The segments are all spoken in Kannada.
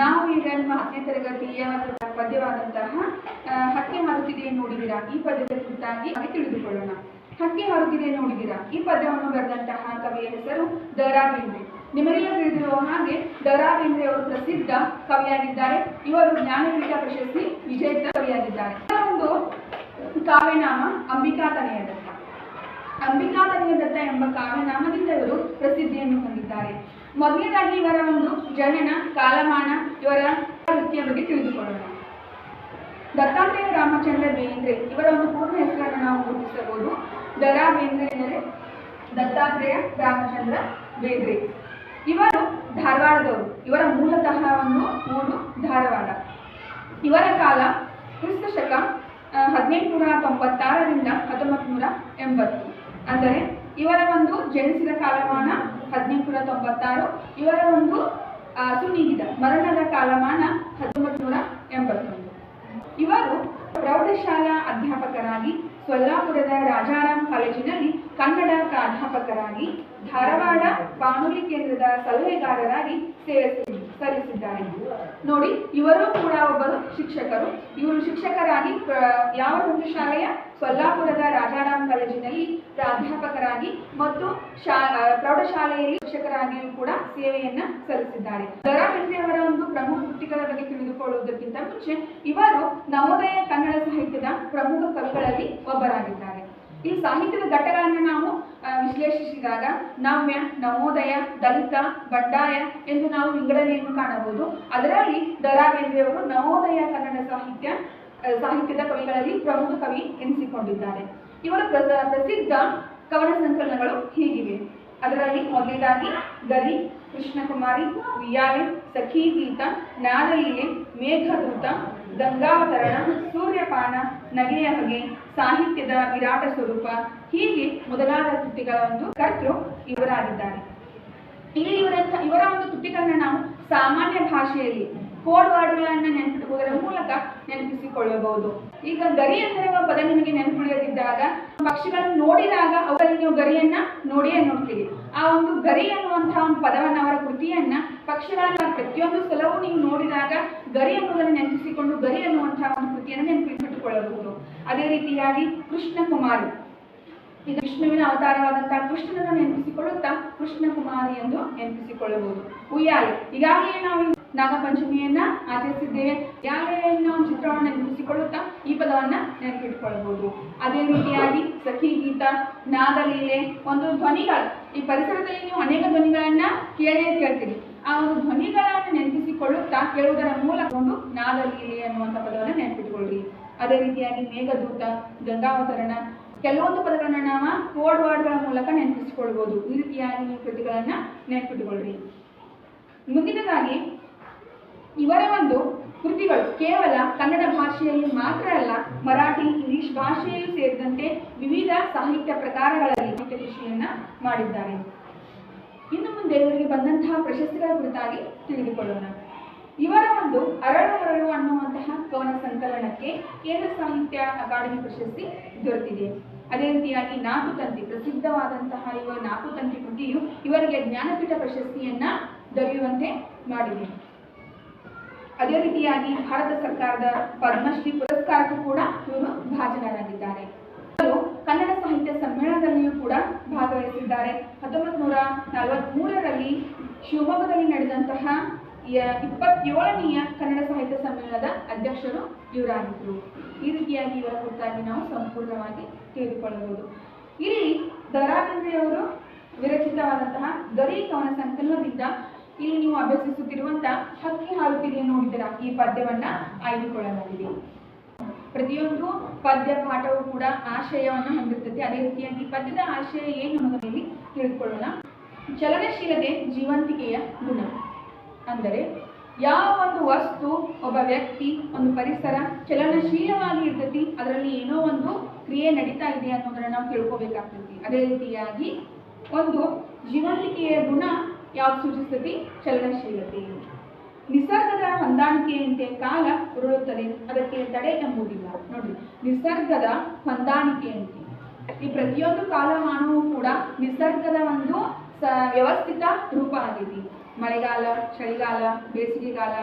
ನಾವು ಈಗ ನಿಮ್ಮ ಹತ್ತನೇ ತರಗತಿಯ ಪದ್ಯವಾದಂತಹ ಹಕ್ಕೆ ಹಾರುತ್ತಿದೆ ನೋಡಿದಿರಾ? ಈ ಪದ್ಯದ ಕುರಿತಾಗಿ ತಿಳಿದುಕೊಳ್ಳೋಣ. ಹಕ್ಕಿ ಹಾರುತ್ತಿದೆ ನೋಡಿದಿರಾ? ಈ ಪದ್ಯವನ್ನು ಬರೆದಂತಹ ಕವಿಯ ಹೆಸರು ದರಾ ಬೇಂದ್ರೆ ನಿಮಗೆಲ್ಲ ತಿಳಿದಿರುವ ಹಾಗೆ ದರಾ ಬೇಂದ್ರೆ ಅವರು ಪ್ರಸಿದ್ಧ ಕವಿಯಾಗಿದ್ದಾರೆ. ಇವರು ಜ್ಞಾನಪೀಠ ಪ್ರಶಸ್ತಿ ವಿಜೇತ ಕವಿಯಾಗಿದ್ದಾರೆ. ಒಂದು ಕಾವ್ಯನಾಮ ಅಂಬಿಕಾ ತನಯ ದತ್ತ ಅಂಬಿಕಾ ತನಯ ದತ್ತ ಎಂಬ ಕಾವ್ಯನಾಮದಿಂದ ಇವರು ಪ್ರಸಿದ್ಧಿಯನ್ನು ಹೊಂದಿದ್ದಾರೆ. ಮೊದಲನೇದಾಗಿ ಇವರ ಒಂದು ಜನನ, ಕಾಲಮಾನ, ಇವರ ವೃತ್ತಿಯ ಬಗ್ಗೆ ತಿಳಿದುಕೊಳ್ಳೋಣ. ದತ್ತಾತ್ರೇಯ ರಾಮಚಂದ್ರ ಬೇಂದ್ರೆ, ಇವರ ಒಂದು ಪೂರ್ಣ ಹೆಸರನ್ನು ನಾವು ಗುರುತಿಸಬಹುದು. ದರಾ ಬೇಂದ್ರೆ ಎಂದರೆ ದತ್ತಾತ್ರೇಯ ರಾಮಚಂದ್ರ ಬೇಂದ್ರೆ. ಇವರು ಧಾರವಾಡದವರು. ಇವರ ಮೂಲತಃ ಒಂದು ಊರು ಧಾರವಾಡ. ಇವರ ಕಾಲ ಕ್ರಿಸ್ತ ಶಕ ಹದಿನೆಂಟುನೂರ ತೊಂಬತ್ತಾರರಿಂದ ಹತ್ತೊಂಬತ್ತು ನೂರ ಎಂಬತ್ತು. ಅಂದರೆ ಇವರ ಒಂದು ಜನಿಸಿದ ಕಾಲಮಾನ ಹದಿನೆಂಟುನೂರ ತೊಂಬತ್ತಾರು, ಇವರ ಒಂದು ಸುನೀಗಿದ ಮರಣದ ಕಾಲಮಾನ ಹತ್ತೊಂಬತ್ತು ನೂರ ಎಂಬತ್ತೊಂದು. ಇವರು ಪ್ರೌಢಶಾಲಾ ಅಧ್ಯಾಪಕರಾಗಿ ಸೊಲ್ಲಾಪುರದ ರಾಜಾರಾಮ್ ಕಾಲೇಜಿನಲ್ಲಿ ಕನ್ನಡ ಪ್ರಾಧ್ಯಾಪಕರಾಗಿ, ಧಾರವಾಡ ಬಾನುಲಿ ಕೇಂದ್ರದ ಸಲಹೆಗಾರರಾಗಿ ಸೇವೆ ಸಲ್ಲಿಸಿದ್ದಾರೆ ನೋಡಿ, ಇವರು ಕೂಡ ಒಬ್ಬರು ಶಿಕ್ಷಕರು. ಇವರು ಶಿಕ್ಷಕರಾಗಿ ಯಾವ ಒಂದು ಶಾಲೆಯ ಸೊಲ್ಲಾಪುರದ ರಾಜಾರಾಮ್ ಕಾಲೇಜಿನಲ್ಲಿ ಪ್ರಾಧ್ಯಾಪಕರಾಗಿ ಮತ್ತು ಶಾ ಪ್ರೌಢಶಾಲೆಯಲ್ಲಿ ಶಿಕ್ಷಕರಾಗಿಯೂ ಕೂಡ ಸೇವೆಯನ್ನ ಸಲ್ಲಿಸಿದ್ದಾರೆ. ದರಾ ಬೇಂದ್ರೆ ಅವರ ಒಂದು ಪ್ರಮುಖ ಕೃತಿಗಳ ಬಗ್ಗೆ ತಿಳಿದುಕೊಳ್ಳುವುದಕ್ಕಿಂತ ಮುಂಚೆ, ಇವರು ನವೋದಯ ಕನ್ನಡ ಸಾಹಿತ್ಯದ ಪ್ರಮುಖ ಕವಿಗಳಲ್ಲಿ ಒಬ್ಬರಾಗಿದ್ದಾರೆ. ಈ ಸಾಹಿತ್ಯದ ಘಟ್ಟಗಳನ್ನು ನಾವು ವಿಶ್ಲೇಷಿಸಿದಾಗ ನವ್ಯ, ನವೋದಯ, ದಲಿತ, ಬಂಡಾಯ ಎಂದು ನಾವು ವಿಂಗಡನೆಯನ್ನು ಕಾಣಬಹುದು. ಅದರಲ್ಲಿ ದರಾ ಬೇಂದ್ರೆಯವರು ನವೋದಯ ಕನ್ನಡ ಸಾಹಿತ್ಯ ಸಾಹಿತ್ಯದ ಕವಿಗಳಲ್ಲಿ ಪ್ರಮುಖ ಕವಿ ಎನಿಸಿಕೊಂಡಿದ್ದಾರೆ. ಇವರ ಪ್ರಸ- ಪ್ರಸಿದ್ಧ ಕವನ ಸಂಕಲನಗಳು ಹೀಗಿವೆ. ಅದರಲ್ಲಿ ಮೊದಲಾಗಿ ಗರಿ, ಕೃಷ್ಣಕುಮಾರಿ, ಉಯ್ಯಾಲೆ, ಸಖಿ ಗೀತ ನಾರಲೀಲೆ ಮೇಘದೂತ ಗಂಗಾವತರಣ ಸೂರ್ಯಪಾನ, ನಗೆಯ ಹೊಗೆ, ಸಾಹಿತ್ಯದ ವಿರಾಟ ಸ್ವರೂಪ, ಹೀಗೆ ಮೊದಲಾದ ಕೃತಿಗಳ ಒಂದು ಕರ್ತೃ ಇವರಾಗಿದ್ದಾರೆ. ಇಲ್ಲಿ ಇವರ ಇವರ ಒಂದು ಕೃತಿಗಳನ್ನ ನಾವು ಸಾಮಾನ್ಯ ಭಾಷೆಯಲ್ಲಿ ಕೋಡ್ ವರ್ಡ್ಗಳನ್ನ ನೆನಪಿಡುವುದರ ಮೂಲಕ ನೆನಪಿಸಿಕೊಳ್ಳಬಹುದು. ಈಗ ಗರಿ ಒಂದು ಪದ ನಿಮಗೆ ನೆನಪುಳಿಯದಿದ್ದಾಗ ಪಕ್ಷಿಗಳನ್ನು ನೋಡಿದಾಗ ಅವುಗಳಲ್ಲಿ ನೀವು ಗರಿಯನ್ನ ನೋಡಿಯೇ ನೋಡ್ತೀರಿ. ಆ ಒಂದು ಗರಿ ಅನ್ನುವಂತಹ ಒಂದು ಪದವನ್ನ ಅವರ ಕೃತಿಯನ್ನ ಪಕ್ಷಿಗಳನ್ನ ಪ್ರತಿಯೊಂದು ಸಲವೂ ನೀವು ನೋಡಿದಾಗ ಗರಿ ಅನ್ನುವುದನ್ನು ನೆನಪಿಸಿಕೊಂಡು ಗರಿ ಅನ್ನುವಂತಹ ಒಂದು ಕೃತಿಯನ್ನು ನೆನಪಿಟ್ಟುಕೊಳ್ಳಬಹುದು ಅದೇ ರೀತಿಯಾಗಿ ಕೃಷ್ಣ ಕುಮಾರಿ ಈಗ ವಿಷ್ಣುವಿನ ಅವತಾರವಾದಂತಹ ಕೃಷ್ಣನನ್ನು ನೆನಪಿಸಿಕೊಳ್ಳುತ್ತಾ ಕೃಷ್ಣ ಕುಮಾರಿ ಎಂದು ನೆನಪಿಸಿಕೊಳ್ಳಬಹುದು. ಉಯ್ಯಾಲೆ. ಈಗಾಗಲೇ ನಾವು ನಾಗಪಂಚಮಿಯನ್ನ ಆಚರಿಸಿದ್ದೇವೆ. ಯಾರೇ ಒಂದು ಚಿತ್ರವನ್ನು ನೆನಪಿಸಿಕೊಳ್ಳುತ್ತಾ ಈ ಪದವನ್ನ ನೆನಪಿಟ್ಕೊಳ್ಬಹುದು. ಅದೇ ರೀತಿಯಾಗಿ ಸಖಿ ಗೀತ, ನಾದಲೀಲೆ, ಒಂದು ಧ್ವನಿಗಳು. ಈ ಪರಿಸರದಲ್ಲಿ ನೀವು ಅನೇಕ ಧ್ವನಿಗಳನ್ನ ಕೇಳೇ ಕೇಳ್ತೀರಿ. ಆ ಒಂದು ಧ್ವನಿಗಳನ್ನು ನೆನಪಿಸಿಕೊಳ್ಳುತ್ತಾ ಕೇಳುವುದರ ಮೂಲಕ ಒಂದು ನಾದಲೀಲೆ ಅನ್ನುವಂಥ ಪದವನ್ನು ನೆನಪಿಟ್ಕೊಳ್ಳಿ ಅದೇ ರೀತಿಯಾಗಿ ಮೇಘದೂತ, ಗಂಗಾವತರಣ, ಕೆಲವೊಂದು ಪದಗಳನ್ನ ನಾವು ಕೋಡ್ ವರ್ಡ್ಗಳ ಮೂಲಕ ನೆನಪಿಸಿಕೊಳ್ಬೋದು ಈ ರೀತಿಯಾಗಿ ನೀವು ಕೃತಿಗಳನ್ನ ನೆನಪಿಟ್ಟುಕೊಳ್ಳ್ರಿ ಮುಂದಿನದಾಗಿ ಇವರ ಒಂದು ಕೃತಿಗಳು ಕೇವಲ ಕನ್ನಡ ಭಾಷೆಯಲ್ಲಿ ಮಾತ್ರ ಅಲ್ಲ, ಮರಾಠಿ, ಇಂಗ್ಲಿಷ್ ಭಾಷೆಯಲ್ಲೂ ಸೇರಿದಂತೆ ವಿವಿಧ ಸಾಹಿತ್ಯ ಪ್ರಕಾರಗಳಲ್ಲಿ ಕೃಷಿಯನ್ನ ಮಾಡಿದ್ದಾರೆ. ಇನ್ನು ಮುಂದೆ ಇವರಿಗೆ ಬಂದಂತಹ ಪ್ರಶಸ್ತಿಗಳ ಕುರಿತಾಗಿ ತಿಳಿದುಕೊಳ್ಳೋಣ. ಇವರ ಒಂದು ಅರಳು ಅರಳು ಅನ್ನುವಂತಹ ಕವನ ಸಂಕಲನಕ್ಕೆ ಕೇಂದ್ರ ಸಾಹಿತ್ಯ ಅಕಾಡೆಮಿ ಪ್ರಶಸ್ತಿ ದೊರೆತಿದೆ. ಅದೇ ರೀತಿಯಾಗಿ ನಾಕುತಂತಿ ಪ್ರಸಿದ್ಧವಾದಂತಹ ಇವರ ನಾಕುತಂತಿ ಕೃತಿಯು ಇವರಿಗೆ ಜ್ಞಾನಪೀಠ ಪ್ರಶಸ್ತಿಯನ್ನ ದೊರೆಯುವಂತೆ ಮಾಡಿದೆ. ಅದೇ ರೀತಿಯಾಗಿ ಭಾರತ ಸರ್ಕಾರದ ಪದ್ಮಶ್ರೀ ಪುರಸ್ಕಾರಕ್ಕೂ ಕೂಡ ಇವರು ಭಾಜನರಾಗಿದ್ದಾರೆ. ಕನ್ನಡ ಸಾಹಿತ್ಯ ಸಮ್ಮೇಳನದಲ್ಲಿಯೂ ಕೂಡ ಭಾಗವಹಿಸಿದ್ದಾರೆ. ಹತ್ತೊಂಬತ್ತು ನೂರ ನಲವತ್ಮೂರರಲ್ಲಿ ಶಿವಮೊಗ್ಗದಲ್ಲಿ ನಡೆದಂತಹ ಇಪ್ಪತ್ತೇಳನೆಯ ಕನ್ನಡ ಸಾಹಿತ್ಯ ಸಮ್ಮೇಳನದ ಅಧ್ಯಕ್ಷರು ಇವರಾಗಿದ್ದರು ಈ ರೀತಿಯಾಗಿ ಇವರ ಕುರಿತಾಗಿ ನಾವು ಸಂಪೂರ್ಣವಾಗಿ ತಿಳಿದುಕೊಳ್ಳಬಹುದು. ಇಲ್ಲಿ ದರಾ ಅವರು ವಿರಚಿತವಾದಂತಹ ಗರಿ ಕವನ ಸಂಕಲನದಿಂದ ಇಲ್ಲಿ ನೀವು ಅಭ್ಯಸಿಸುತ್ತಿರುವಂತ ಹಕ್ಕಿ ಹಾರುತ್ತಿದೆ ನೋಡಿದರ ಈ ಪದ್ಯವನ್ನ ಆಯ್ದುಕೊಳ್ಳಲಾಗಿದೆ. ಪ್ರತಿಯೊಂದು ಪದ್ಯ ಪಾಠವು ಕೂಡ ಆಶಯವನ್ನು ಹೊಂದಿರುತ್ತದೆ ಅದೇ ರೀತಿಯಾಗಿ ಪದ್ಯದ ಆಶಯ ಏನು ಅನ್ನೋದರಲ್ಲಿ ತಿಳಿದುಕೊಳ್ಳೋಣ. ಚಲನಶೀಲತೆ ಜೀವಂತಿಕೆಯ ಗುಣ. ಅಂದರೆ ಯಾವ ಒಂದು ವಸ್ತು, ಒಬ್ಬ ವ್ಯಕ್ತಿ, ಒಂದು ಪರಿಸರ ಚಲನಶೀಲವಾಗಿ ಇರ್ತತಿ, ಅದರಲ್ಲಿ ಏನೋ ಒಂದು ಕ್ರಿಯೆ ನಡೀತಾ ಇದೆ ಅನ್ನೋದನ್ನ ನಾವು ತಿಳ್ಕೊಬೇಕಾಗ್ತೈತಿ. ಅದೇ ರೀತಿಯಾಗಿ ಒಂದು ಜೀವಂತಿಕೆಯ ಗುಣ ಯಾವ್ದು ಸೂಚಿಸ್ತತಿ ಚಲನಶೀಲತೆ. ನಿಸರ್ಗದ ಹೊಂದಾಣಿಕೆಯಂತೆ ಕಾಲ ಉರುಳುತ್ತದೆ, ಅದಕ್ಕೆ ತಡೆ ಎಂಬುದಿಲ್ಲ. ನೋಡಿ, ನಿಸರ್ಗದ ಹೊಂದಾಣಿಕೆಯಂತೆ. ಈ ಪ್ರತಿಯೊಂದು ಕಾಲಮಾನವೂ ಕೂಡ ನಿಸರ್ಗದ ಒಂದು ವ್ಯವಸ್ಥಿತ ರೂಪ ಆಗಿದೆ. ಮಳೆಗಾಲ, ಚಳಿಗಾಲ, ಬೇಸಿಗೆಗಾಲ,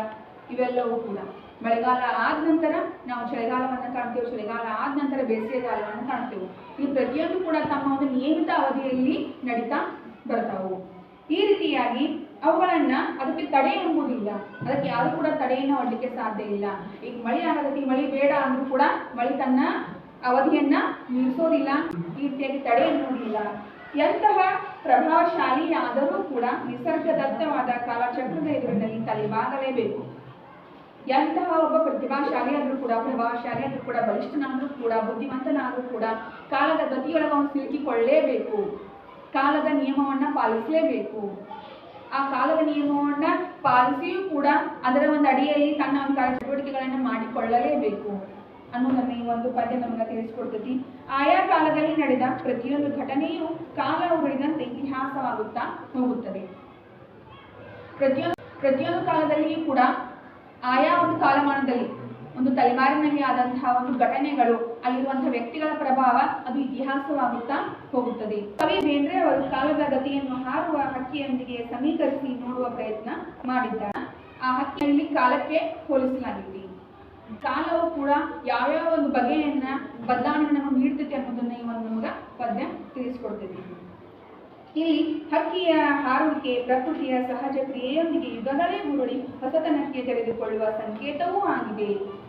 ಇವೆಲ್ಲವೂ ಕೂಡ. ಮಳೆಗಾಲ ಆದ ನಂತರ ನಾವು ಚಳಿಗಾಲವನ್ನು ಕಾಣ್ತೇವೆ, ಚಳಿಗಾಲ ಆದ ನಂತರ ಬೇಸಿಗೆಗಾಲವನ್ನು ಕಾಣ್ತೇವೆ. ಈ ಪ್ರತಿಯೊಂದು ಕೂಡ ತಮ್ಮ ಒಂದು ನಿಯಮಿತ ಅವಧಿಯಲ್ಲಿ ನಡೀತಾ ಬರ್ತಾವು. ಈ ರೀತಿಯಾಗಿ ಅವುಗಳನ್ನ ಅದಕ್ಕೆ ತಡೆ ಎಂಬುದಿಲ್ಲ ಅದಕ್ಕೆ ಯಾರು ಕೂಡ ತಡೆಯನ್ನು ಒಡ್ಲಿಕ್ಕೆ ಸಾಧ್ಯ ಇಲ್ಲ. ಈಗ ಮಳೆ ಆಗದಕ್ಕೆ ಮಳೆ ಬೇಡ ಅಂದ್ರೂ ಕೂಡ ಮಳೆ ತನ್ನ ಅವಧಿಯನ್ನ ಮೀರಿಸೋದಿಲ್ಲ. ಈ ರೀತಿಯಾಗಿ ತಡೆ ಎನ್ನುವುದಿಲ್ಲ ಎಂತಹ ಪ್ರಭಾವಶಾಲಿಯಾದರೂ ಕೂಡ ನಿಸರ್ಗದತ್ತವಾದ ಕಾಲಚಕ್ರದ ಎದುರಿನಲ್ಲಿ ತಲೆಬಾಗಲೇಬೇಕು. ಎಂತಹ ಒಬ್ಬ ಪ್ರತಿಭಾಶಾಲಿ ಆದರೂ ಕೂಡ ಪ್ರಭಾವಶಾಲಿ ಆದರೂ ಕೂಡ, ಬಲಿಷ್ಠನಾದರೂ ಕೂಡ ಬುದ್ಧಿವಂತನಾದರೂ ಕೂಡ ಕಾಲದ ಗತಿಯೊಳಗ ಅವನು ಸಿಲುಕಿಕೊಳ್ಳೇಬೇಕು. ಕಾಲದ ನಿಯಮವನ್ನ ಪಾಲಿಸಲೇಬೇಕು. ಆ ಕಾಲದ ನಿಯಮವನ್ನ ಪಾಲಿಸಿಯೂ ಕೂಡ ಅದರ ಒಂದು ಅಡಿಯಲ್ಲಿ ತನ್ನ ಒಂದು ಚಟುವಟಿಕೆಗಳನ್ನು ಮಾಡಿಕೊಳ್ಳಲೇಬೇಕು ಅನ್ನೋದನ್ನ ಈ ಒಂದು ಪದ್ಯ ನಮಗೆ ತಿಳಿಸ್ಕೊಡ್ತೈತಿ. ಆಯಾ ಕಾಲದಲ್ಲಿ ನಡೆದ ಪ್ರತಿಯೊಂದು ಘಟನೆಯು ಕಾಲ ಉಳಿದಂತೆ ಇತಿಹಾಸವಾಗುತ್ತಾ ಹೋಗುತ್ತದೆ. ಪ್ರತಿಯೊಂದು ಪ್ರತಿಯೊಂದು ಕಾಲದಲ್ಲಿಯೂ ಕೂಡ ಆಯಾ ಒಂದು ಕಾಲಮಾನದಲ್ಲಿ ಒಂದು ತಲೆಮಾರಿನಲ್ಲಿ ಆದಂತಹ ಒಂದು ಘಟನೆಗಳು, ಅಲ್ಲಿರುವಂತಹ ವ್ಯಕ್ತಿಗಳ ಪ್ರಭಾವ ಅದು ಇತಿಹಾಸವಾಗುತ್ತಾ ಹೋಗುತ್ತದೆ. ಕವಿ ಬೇಂದ್ರೆ ಅವರು ಕಾಲದ ಗತಿಯನ್ನು ಹಾರುವ ಹಕ್ಕಿಯೊಂದಿಗೆ ಸಮೀಕರಿಸಿ ನೋಡುವ ಪ್ರಯತ್ನ ಮಾಡಿದ್ದಾರೆ. ಆ ಹಕ್ಕಿಯಲ್ಲಿ ಕಾಲಕ್ಕೆ ಹೋಲಿಸಲಾಗಿದೆ. ಕಾಲವು ಕೂಡ ಯಾವ್ಯಾವ ಒಂದು ಬಗೆಯನ್ನ ಬದಲಾವಣೆಯನ್ನು ನೀಡ್ತೈತೆ ಅನ್ನೋದನ್ನ ಈ ನಮಗ ಪದ್ಯ ತಿಳಿಸ್ಕೊಡ್ತೈತಿ ಇಲ್ಲಿ ಹಕ್ಕಿಯ ಹಾರುವಿಕೆ, ಪ್ರಕೃತಿಯ ಸಹಜ ಕ್ರಿಯೆಯೊಂದಿಗೆ ಯುಗಗಳೇ ಉರುಳಿ ಹೊಸತನಕ್ಕೆ ತೆರೆದುಕೊಳ್ಳುವ ಸಂಕೇತವೂ ಆಗಿದೆ.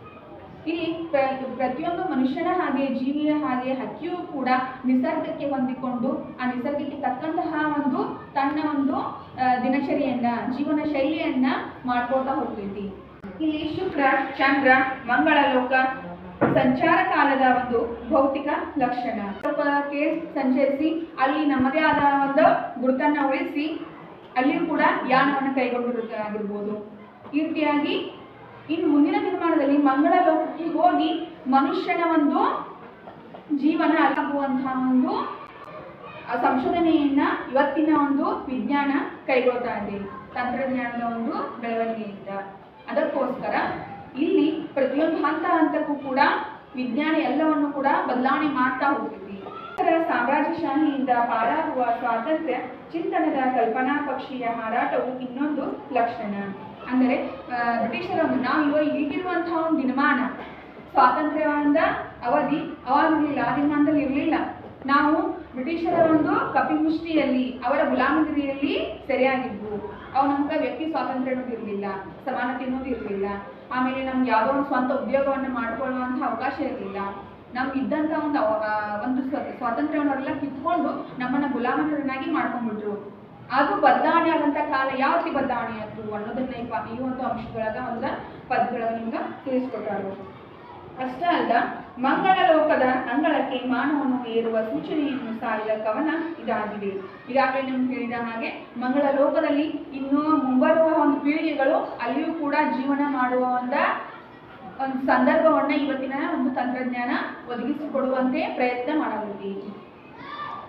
ಇಲ್ಲಿ ಪ್ರ- ಪ್ರತಿಯೊಂದು ಮನುಷ್ಯನ ಹಾಗೆ ಜೀವಿಯ ಹಾಗೆ ಹಕ್ಕಿಯೂ ಕೂಡ ನಿಸರ್ಗಕ್ಕೆ ಹೊಂದಿಕೊಂಡು, ಆ ನಿಸರ್ಗಕ್ಕೆ ತಕ್ಕಂತಹ ಒಂದು ತನ್ನ ಒಂದು ದಿನಚರಿಯನ್ನ, ಜೀವನ ಶೈಲಿಯನ್ನ ಮಾಡ್ಕೋತಾ ಹೋಗ್ತೈತಿ. ಇಲ್ಲಿ ಶುಕ್ರ, ಚಂದ್ರ ಮಂಗಳ ಲೋಕ ಸಂಚಾರ ಕಾಲದ ಒಂದು ಭೌತಿಕ ಲಕ್ಷಣ. ಸ್ವಲ್ಪಕ್ಕೆ ಸಂಚರಿಸಿ, ಅಲ್ಲಿ ನಮ್ಮದೇ ಆದ ಒಂದು ಗುರುತನ್ನ ಉಳಿಸಿ, ಅಲ್ಲಿಯೂ ಕೂಡ ಯಾನವನ್ನು ಕೈಗೊಂಡಿರುತ್ತಾಗಿರ್ಬೋದು ಈ ರೀತಿಯಾಗಿ ಇನ್ನು ಮುಂದಿನ ನಿರ್ಮಾಣದಲ್ಲಿ ಮಂಗಳ ಲೋಕಕ್ಕೆ ಹೋಗಿ ಮನುಷ್ಯನ ಒಂದು ಜೀವನ ಆಗುವಂತಹ ಒಂದು ಸಂಶೋಧನೆಯನ್ನ ಇವತ್ತಿನ ಒಂದು ವಿಜ್ಞಾನ ಕೈಗೊಳ್ತಾ ಇದೆ. ತಂತ್ರಜ್ಞಾನದ ಒಂದು ಬೆಳವಣಿಗೆಯಿಂದ. ಅದಕ್ಕೋಸ್ಕರ ಇಲ್ಲಿ ಪ್ರತಿಯೊಂದು ಹಂತ ಹಂತಕ್ಕೂ ಕೂಡ ವಿಜ್ಞಾನ ಎಲ್ಲವನ್ನು ಕೂಡ ಬದಲಾವಣೆ ಮಾಡ್ತಾ ಹೋಗ್ತೀವಿ. ಸಾಮ್ರಾಜ್ಯಶಾಹಿಯಿಂದ ಪಾರಾಗುವ ಸ್ವಾತಂತ್ರ್ಯ ಚಿಂತನದ ಕಲ್ಪನಾ ಪಕ್ಷಿಯ ಹಾರಾಟವು ಇನ್ನೊಂದು ಲಕ್ಷಣ. ಅಂದರೆ ಬ್ರಿಟಿಷರ ನಾವು ಇವಾಗ ಈಗಿರುವಂತಹ ಒಂದು ದಿನಮಾನ. ಸ್ವಾತಂತ್ರ್ಯವಾದ ಅವಧಿ ಅವಾಗಿರಲಿಲ್ಲ ಆ ದಿನಮಾನದಲ್ಲಿ ಇರಲಿಲ್ಲ. ನಾವು ಬ್ರಿಟಿಷರ ಒಂದು ಕಪಿಮುಷ್ಟಿಯಲ್ಲಿ, ಅವರ ಗುಲಾಮಗಿರಿಯಲ್ಲಿ ಸೆರೆಯಾಗಿದ್ವು. ಅವನಂತ ವ್ಯಕ್ತಿ ಸ್ವಾತಂತ್ರ್ಯ ಅನ್ನೋದು ಇರಲಿಲ್ಲ, ಸಮಾನತೆ ಅನ್ನೋದು ಇರಲಿಲ್ಲ. ಆಮೇಲೆ ನಮ್ಗೆ ಯಾವುದೋ ಒಂದು ಸ್ವಂತ ಉದ್ಯೋಗವನ್ನು ಮಾಡ್ಕೊಳ್ಳುವಂಥ ಅವಕಾಶ ಇರಲಿಲ್ಲ. ನಮ್ಗೆ ಇದ್ದಂಥ ಒಂದು ಒಂದು ಸ್ವ- ಸ್ವಾತಂತ್ರ್ಯವನ್ನೆಲ್ಲ ಕಿತ್ಕೊಂಡು ನಮ್ಮನ್ನ ಗುಲಾಮರನ್ನಾಗಿ ಮಾಡ್ಕೊಂಡ್ಬಿಟ್ರು. ಅದು ಬದಲಾವಣೆ ಆದಂಥ ಕಾಲ ಯಾವ ರೀತಿ ಬದಲಾವಣೆ ಆಯ್ತು ಅನ್ನೋದನ್ನ ಈ ಒಂದು ಅಂಶದೊಳಗೆ ಒಂದು ಪದದೊಳಗ ನಿಮ್ಗೆ ತಿಳಿಸ್ಕೊಟ್ಟಾರು ಅಷ್ಟೇ ಅಲ್ಲ ಮಂಗಳ ಲೋಕದ ಅಂಗಳಕ್ಕೆ ಮಾನವನು ಏರುವ ಸೂಚನೆಯನ್ನು ಸಾರಿದ ಕವನ ಇದಾಗಿದೆ. ಈಗಾಗಲೇ ನಿಮ್ಗೆ ಹೇಳಿದ ಹಾಗೆ ಮಂಗಳ ಲೋಕದಲ್ಲಿ ಇನ್ನು ಮುಂಬರುವ ಒಂದು ಪೀಳಿಗೆಗಳು ಅಲ್ಲಿಯೂ ಕೂಡ ಜೀವನ ಮಾಡುವ ಒಂದು ಒಂದು ಸಂದರ್ಭವನ್ನ ಇವತ್ತಿನ ಒಂದು ತಂತ್ರಜ್ಞಾನ ಒದಗಿಸಿಕೊಡುವಂತೆ ಪ್ರಯತ್ನ ಮಾಡಲಾಗಿದೆ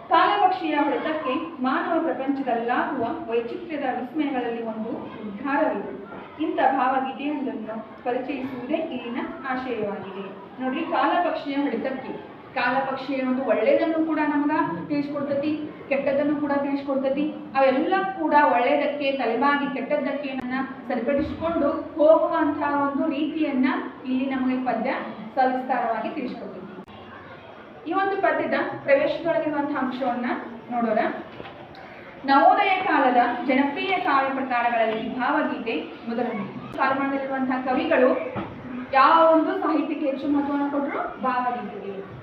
ಕಾಲಪಕ್ಷಿಯ ಹೊಡೆತಕ್ಕೆ ಮಾನವ ಪ್ರಪಂಚದಲ್ಲಾಗುವ ವೈಚಿತ್ರ್ಯದ ವಿಸ್ಮಯಗಳಲ್ಲಿ ಒಂದು ಉದ್ಧಾರವಿದೆ. ಇಂಥ ಭಾವಗೀತೆಯೊಂದನ್ನು ಪರಿಚಯಿಸುವುದೇ ಇಲ್ಲಿನ ಆಶಯವಾಗಿದೆ. ನೋಡ್ರಿ, ಕಾಲಪಕ್ಷಿಯ ಹಿಡಿತಕ್ಕೆ. ಕಾಲಪಕ್ಷಿಯ ಒಂದು ಒಳ್ಳೆಯದನ್ನು ಕೂಡ ನಮಗ ತಿಳಿಸ್ಕೊಡ್ತತಿ, ಕೆಟ್ಟದ್ದನ್ನು ಕೂಡ ತಿಳಿಸ್ಕೊಡ್ತತಿ. ಅವೆಲ್ಲ ಕೂಡ ಒಳ್ಳೆಯದಕ್ಕೆ ತಲೆಬಾಗಿ ಕೆಟ್ಟದ್ದಕ್ಕೆ ಸರಿಪಡಿಸಿಕೊಂಡು ಹೋಗುವಂತಹ ಒಂದು ರೀತಿಯನ್ನ ಇಲ್ಲಿ ನಮಗೆ ಪದ್ಯ ಸವಿಸ್ತಾರವಾಗಿ ತಿಳಿಸ್ಕೊಡ್ತೈತಿ. ಈ ಒಂದು ಪದ್ಯದ ಪ್ರವೇಶದೊಳಗಿರುವಂತಹ ಅಂಶವನ್ನ ನೋಡೋಣ. ನವೋದಯ ಕಾಲದ ಜನಪ್ರಿಯ ಕಾವ್ಯ ಪ್ರಕಾರಗಳಲ್ಲಿ ಭಾವಗೀತೆ ಮೊದಲನೇ. ಕಾಲಮಾನದಲ್ಲಿರುವಂತಹ ಕವಿಗಳು ಯಾವ ಒಂದು ಸಾಹಿತ್ಯಕ್ಕೆ ಹೆಚ್ಚು ಮಹತ್ವವನ್ನು ಕೊಟ್ಟರು? ಭಾವಗೀತೆಗೆ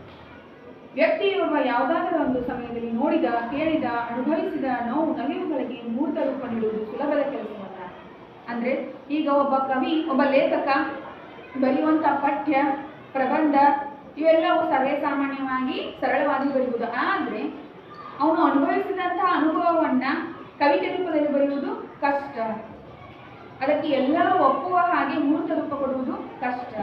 ವ್ಯಕ್ತಿಯೊಬ್ಬ ಯಾವುದಾದರೂ ಒಂದು ಸಮಯದಲ್ಲಿ ನೋಡಿದ, ಕೇಳಿದ, ಅನುಭವಿಸಿದ ನೋವು ನಲಿವುಗಳಿಗೆ ಮೂರ್ತ ರೂಪ ನೀಡುವುದು ಸುಲಭದ ಕೆಲಸವಲ್ಲ. ಅಂದ್ರೆ ಈಗ ಒಬ್ಬ ಕವಿ, ಒಬ್ಬ ಲೇಖಕ ಬರೆಯುವಂತಹ ಪಠ್ಯ, ಪ್ರಬಂಧ ಇವೆಲ್ಲವೂ ಸರ್ವೇ ಸಾಮಾನ್ಯವಾಗಿ ಸರಳವಾಗಿ ಬರೆಯುವುದು. ಆದರೆ ಅವನು ಅನುಭವಿಸಿದಂತಹ ಅನುಭವವನ್ನ ಕವಿತೆ ರೂಪದಲ್ಲಿ ಬರೆಯುವುದು ಕಷ್ಟ. ಅದಕ್ಕೆ ಎಲ್ಲರೂ ಒಪ್ಪುವ ಹಾಗೆ ಮೂರ್ತ ರೂಪ ಕೊಡುವುದು ಕಷ್ಟ.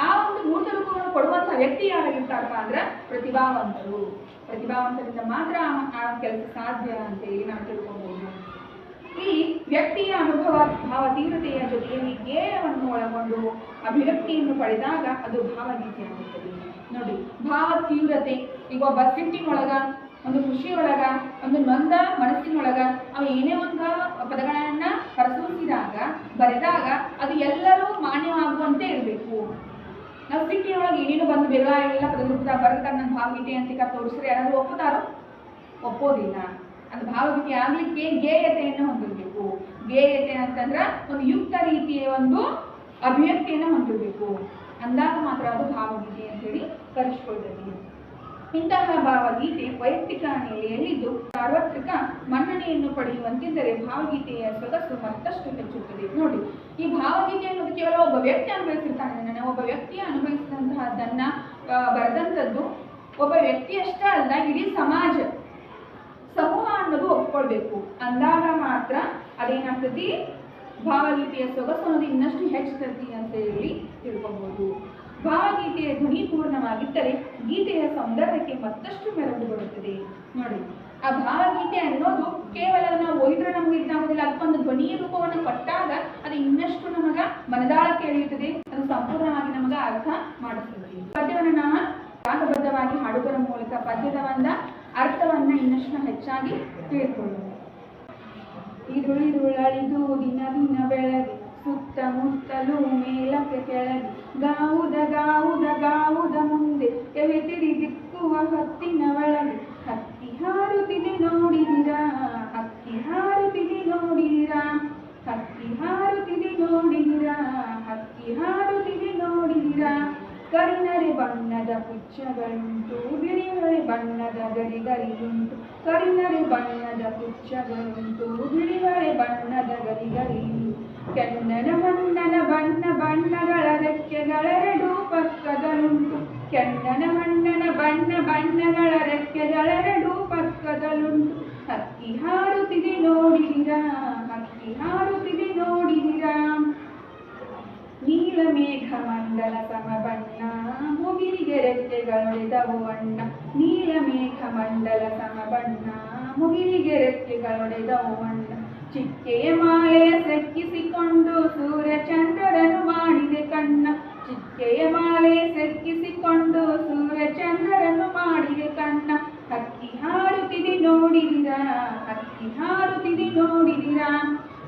ಆ ಒಂದು ಮೂರ್ತ ರೂಪವನ್ನು ಕೊಡುವಂತಹ ವ್ಯಕ್ತಿ ಯಾರಾಗಿರ್ತಾರಪ್ಪ ಅಂದ್ರೆ ಪ್ರತಿಭಾವಂತರು. ಪ್ರತಿಭಾವಂತರಿಂದ ಮಾತ್ರ ಆ- ಕೆಲಸ ಸಾಧ್ಯ ಅಂತೇಳಿ ನಾವು ತಿಳ್ಕೊಬಹುದು ಇಲ್ಲಿ ವ್ಯಕ್ತಿಯ ಅನುಭವ, ಭಾವ, ತೀವ್ರತೆಯ ಜೊತೆಯಲ್ಲಿ ಗೇಯವನ್ನು ಒಳಗೊಂಡು ಅಭಿವ್ಯಕ್ತಿಯನ್ನು ಪಡೆದಾಗ ಅದು ಭಾವಗೀತೆ ಆಗುತ್ತದೆ. ನೋಡಿ, ಭಾವ, ತೀವ್ರತೆ ಈಗ ಒಬ್ಬ ಸಿಟ್ಟಿನೊಳಗ ಒಂದು ಖುಷಿಯೊಳಗ, ಒಂದು ನೊಂದ ಮನಸ್ಸಿನೊಳಗ ಅವ ಏನೇ ಒಂದು ಪದಗಳನ್ನ ಹೊರಸೂಸಿದಾಗ ಬರೆದಾಗ ಅದು ಎಲ್ಲರೂ ಮಾನ್ಯವಾಗುವಂತೆ ಇರಬೇಕು. ನಾವು ಸಿಟ್ಟಿನೊಳಗೆ ಏನೇನು ಬಂದು ಬೇಗ ಎಲ್ಲ ಪದಗುಪ್ತ ಬರ್ತಾರೆ ನನ್ನ ಭಾವಗೀತೆ ಅಂತ ತೋರಿಸ್ರೆ ಯಾರಾದ್ರೂ ಒಪ್ಪುತ್ತಾರೋ? ಒಪ್ಪೋದಿಲ್ಲ. ಅದು ಭಾವಗೀತೆ ಆಗ್ಲಿಕ್ಕೆ ಗೇಯತೆಯನ್ನು ಹೊಂದಿರಬೇಕು. ಗೇಯತೆ ಅಂತಂದ್ರೆ ಒಂದು ಯುಕ್ತ ರೀತಿಯ ಒಂದು ಅಭಿವ್ಯಕ್ತಿಯನ್ನು ಹೊಂದಿರಬೇಕು. ಅಂದಾಗ ಮಾತ್ರ ಅದು ಭಾವಗೀತೆ ಅಂತೇಳಿ ಕರೆಸ್ಕೊಳ್ತದೆ ಇಂತಹ ಭಾವಗೀತೆ ವೈಯಕ್ತಿಕ ನೆಲೆಯಲ್ಲಿದ್ದು ಸಾರ್ವತ್ರಿಕ ಮನ್ನಣೆಯನ್ನು ಪಡೆಯುವಂತಿದ್ದರೆ ಭಾವಗೀತೆಯ ಸೊಗಸು ಮತ್ತಷ್ಟು ಹೆಚ್ಚುತ್ತದೆ. ನೋಡಿ, ಈ ಭಾವಗೀತೆ ಅನ್ನೋದು ಕೇವಲ ಒಬ್ಬ ವ್ಯಕ್ತಿ ಅನುಭವಿಸಿರ್ತಾನೆ ನನ್ನ ಒಬ್ಬ ವ್ಯಕ್ತಿ ಅನುಭವಿಸಿದಂತಹದ್ದನ್ನ ಬರೆದಂಥದ್ದು ಒಬ್ಬ ವ್ಯಕ್ತಿ ಅಷ್ಟೇ ಅಲ್ಲ, ಇಡೀ ಸಮಾಜ, ಸಮೂಹ ಅನ್ನೋದು ಒಪ್ಕೊಳ್ಬೇಕು. ಅಂದಾಗ ಮಾತ್ರ ಅದೇನಾಗ್ತದೆ? ಭಾವಗೀತೆಯ ಸೊಗಸು ಅನ್ನೋದು ಇನ್ನಷ್ಟು ಹೆಚ್ಚುತ್ತತಿ ಅಂತ ಹೇಳಿ ತಿಳ್ಕೊಬಹುದು ಭಾವಗೀತೆಯ ಧ್ವನಿಪೂರ್ಣವಾಗಿದ್ದರೆ ಗೀತೆಯ ಸೌಂದರ್ಯಕ್ಕೆ ಮತ್ತಷ್ಟು ಮೆರವು ಬರುತ್ತದೆ. ನೋಡಿ, ಆ ಭಾವಗೀತೆ ಅನ್ನೋದು ಕೇವಲ ನಾವು ಓದಿದ್ರೆ ನಮ್ಗೆ ಇದಾಗೋದಿಲ್ಲ. ಅದಕ್ಕೊಂದು ಧ್ವನಿಯ ರೂಪವನ್ನು ಕೊಟ್ಟಾಗ ಅದು ಇನ್ನಷ್ಟು ನಮಗ ಮನದಾಳಕ್ಕೆ ಎಳೆಯುತ್ತದೆ. ಅದು ಸಂಪೂರ್ಣವಾಗಿ ನಮಗ ಅರ್ಥ ಮಾಡುತ್ತದೆ ಪದ್ಯವನ್ನು ನಾವು ರಾಗಬದ್ಧವಾಗಿ ಹಾಡುವುದರ ಮೂಲಕ ಪದ್ಯದ ಒಂದ ಅರ್ಥವನ್ನ ಇನ್ನಷ್ಟು ಹೆಚ್ಚಾಗಿ ತಿಳ್ಕೊಳ್ಳೋಣ. ಇರುಳಿರುಳಳಿದು ದಿನ ದಿನ ಬೆಳಗ್ಗೆ ಸುತ್ತಮುತ್ತಲು ಮೇಲಕ್ಕೆ ಕೆಳಗೆ ಗಾವುದ ಗಾವುದ ಗಾವುದ ಮುಂದೆ ಎವೆ ದಿಕ್ಕುವ ಹತ್ತಿನ ಒಳಗೆ ಹಕ್ಕಿ ಹಾರುತ್ತಿದೆ ನೋಡಿದಿರ ಹಕ್ಕಿ ಹಾರುತ್ತಿದೆ ನೋಡಿದಿರ ಹಕ್ಕಿ ಹಾರುತ್ತಿದೆ ನೋಡಿದಿರ ಹಕ್ಕಿ ಹಾರುತ್ತಿದೆ ನೋಡಿದಿರ. ಕರಿನರೆ ಬಣ್ಣದ ಪುಚ್ಚಗಳುಂಟು ಬಿಳಿನರೆ ಬಣ್ಣದ ಗರಿಗರಿಯುಂಟು ಕರಿನರೆ ಬಣ್ಣದ ಪುಚ್ಚಗಳುಂಟು ಬಣ್ಣದ ಕೆನ್ನನ ಮಣ್ಣನ ಬಣ್ಣ ಬಣ್ಣಗಳ ರೆಕ್ಕೆಗಳೆರಡೂ ಪಕ್ಕದಲುಂಟು. ಕೆನ್ನನ ಮಣ್ಣನ ಬಣ್ಣ ಬಣ್ಣಗಳ ರೆಕ್ಕೆಗಳೆರಡೂ ಪಕ್ಕದಲುಂಟು. ಹಕ್ಕಿ ಹಾರುತ್ತಿದೆ ನೋಡಿದಿರ ಹಕ್ಕಿ ಹಾರುತ್ತಿದೆ ನೋಡಿದಿರಾ ನೀಲಮೇಘ ಮಂಡಲ ಸಮಬಣ್ಣ ಮುಗಿಲಿಗೆ ರೆಕ್ಕೆಗಳೊಡೆದವು ಅಣ್ಣ ನೀಲಮೇಘ ಮಂಡಲ ಸಮಬಣ್ಣ ಮುಗಿಲಿಗೆ ರೆಕ್ಕೆಗಳೊಡೆದವು ಅಣ್ಣ ಚಿಕ್ಕೆಯ ಮಾಲೆಯ ಸೆಕ್ಕಿಸಿಕೊಂಡು ಸೂರ್ಯ ಚಂದ್ರರನ್ನು ಮಾಡಿದೆ ಕಣ್ಣ. ಚಿಕ್ಕೆಯ ಮಾಲೆಯ ಸೆಕ್ಕಿಸಿಕೊಂಡು ಸೂರ್ಯ ಚಂದ್ರರನ್ನು ಮಾಡಿದೆ ಕಣ್ಣ. ಹಕ್ಕಿ ಹಾರುತ್ತಿದೆ ನೋಡಿದಿರಾ, ಹಕ್ಕಿ ಹಾರುತ್ತಿದೆ ನೋಡಿದಿರ.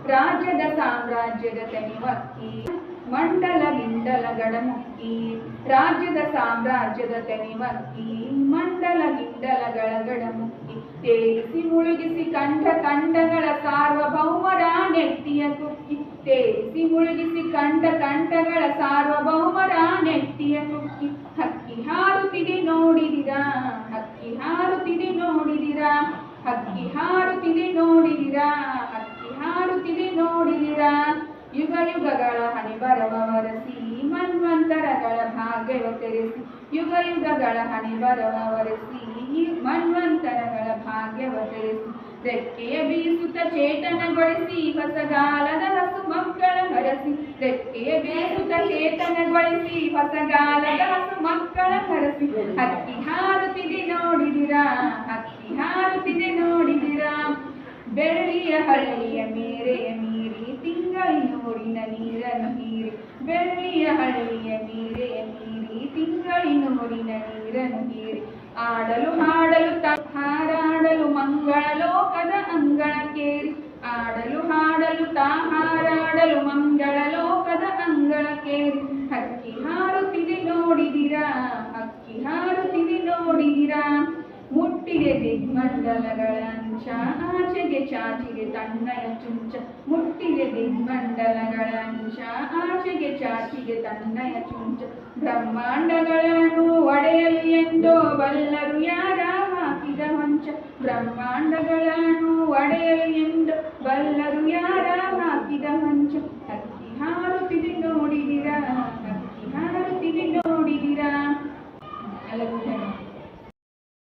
ರಾಜ್ಯದ ಸಾಮ್ರಾಜ್ಯದ ತೆನಿವಕ್ಕಿ ಮಂಡಲ ಗಿಂಡಲ ಗಡಮುಕ್ಕಿ, ರಾಜ್ಯದ ಸಾಮ್ರಾಜ್ಯದ ತೆನಿಮಕ್ಕಿ, ಮಂಡಲ ಗಿಂಡಲಗಳ ಗಡಮುಕ್ಕಿ, ತೇಲಿಸಿ ಮುಳುಗಿಸಿ ಕಂಠ ಕಂಠಗಳ ಸಾರ್ವಭೌಮರ ನೆತ್ತಿಯ ಕುಕ್ಕಿ, ತೇಲಿಸಿ ಮುಳುಗಿಸಿ ಕಂಠ ಕಂಠಗಳ ಸಾರ್ವಭೌಮರ ನೆತ್ತಿಯ ಕುಕ್ಕಿ. ಹಕ್ಕಿ ಹಾರುತ್ತಿದೆ ನೋಡಿದಿರಾ, ಹಕ್ಕಿ ಹಾರುತ್ತಿದೆ ನೋಡಿದಿರಾ, ಹಕ್ಕಿ ಹಾರುತ್ತಿದೆ ನೋಡಿದಿರಾ, ಹಕ್ಕಿ ಹಾರುತ್ತಿದೆ ನೋಡಿದಿರಾ. ಯುಗ ಯುಗಗಳ ಹಣಿಬರವರಸಿ ಬರವ ವರಸಿ ಮನ್ವಂತರಗಳ ಭಾಗ್ಯವ ತೆರೆಸಿ. ಯುಗ ಯುಗಗಳ ಹಣಿಬರವರಸಿ ಬರವ ವರಸಿ ಮನ್ವಂತರಗಳ ಭಾಗ್ಯವ ತೆರೆಸಿ. ರೆಕ್ಕೆಯ ಬೀಸುತ್ತ ಚೇತನಗೊಳಿಸಿ, ಹೊಸಗಾಲದ ಹಸು ಮಕ್ಕಳ ಹರಸಿ. ರೆಕ್ಕೆಯ ಬೀಸುತ್ತ ಚೇತನಗೊಳಿಸಿ, ಹೊಸಗಾಲದ ಹಸು ಮಕ್ಕಳ ಹರಸಿ. ಹಕ್ಕಿ ಹಾರುತ್ತಿದೆ ನೋಡಿದಿರಾ, ಹಕ್ಕಿ ಹಾರುತ್ತಿದೆ ನೋಡಿದಿರಾ. ಬೆಳ್ಳಿಯ ಹಳ್ಳಿಯ ಮೇರೆಯ ಬೆಳ್ಳಿಯ ಹಳ್ಳಿಯ ನೀರೆಯ ತಿಂಗಳಿನ ತಿಂಗಳಿನೂರಿನ ನೀರನು ಆಡಲು ಹಾಡಲು ಹಾರಾಡಲು ಮಂಗಳ ಲೋಕದ ಅಂಗಳಕ್ಕೇರಿ ಆಡಲು ಹಾಡಲು ತಾ, ಹಾರಾಡಲು ಮಂಗಳ ಲೋಕದ ಕೇರಿ. ಹಕ್ಕಿ ಹಾರುತ್ತಿದೆ ನೋಡಿದಿರಾ, ಹಕ್ಕಿ ಹಾರುತ್ತಿದೆ ನೋಡಿದಿರಾ. ಮುಟ್ಟಿದೆ ದಿಗ್ಮಂಡಲಗಳ ಆಚೆಗೆ ಚಾಚಿಗೆ ತಣ್ಣಯ ಚುಂಚ ಮುಟ್ಟಿಗೆ ದಿಗ್ಮಂಡಲಗಳಂಚ ಆಚೆಗೆ ಚಾಚಿಗೆ ತಣ್ಣಯ ಚುಂಚ ಬ್ರಹ್ಮಾಂಡಗಳನ್ನು ಒಡೆಯಲಿ ಎಂದೋ ಬಲ್ಲರು ಯಾರ ಹಾಕಿದ ಹೊಂಚ ಬ್ರಹ್ಮಾಂಡಗಳನ್ನು ಒಡೆಯಲಿ ಎಂದು ಬಲ್ಲರು ಯಾರ ಹಾಕಿದ ಹೊಂಚ ಅಕ್ಕಿ ಹಾರುತ್ತಿದೆ ನೋಡಿದಿರ ಅಕ್ಕಿ ಹಾರುತ್ತಿದೆ ನೋಡಿದಿರಾ. ಅಲ್ಲ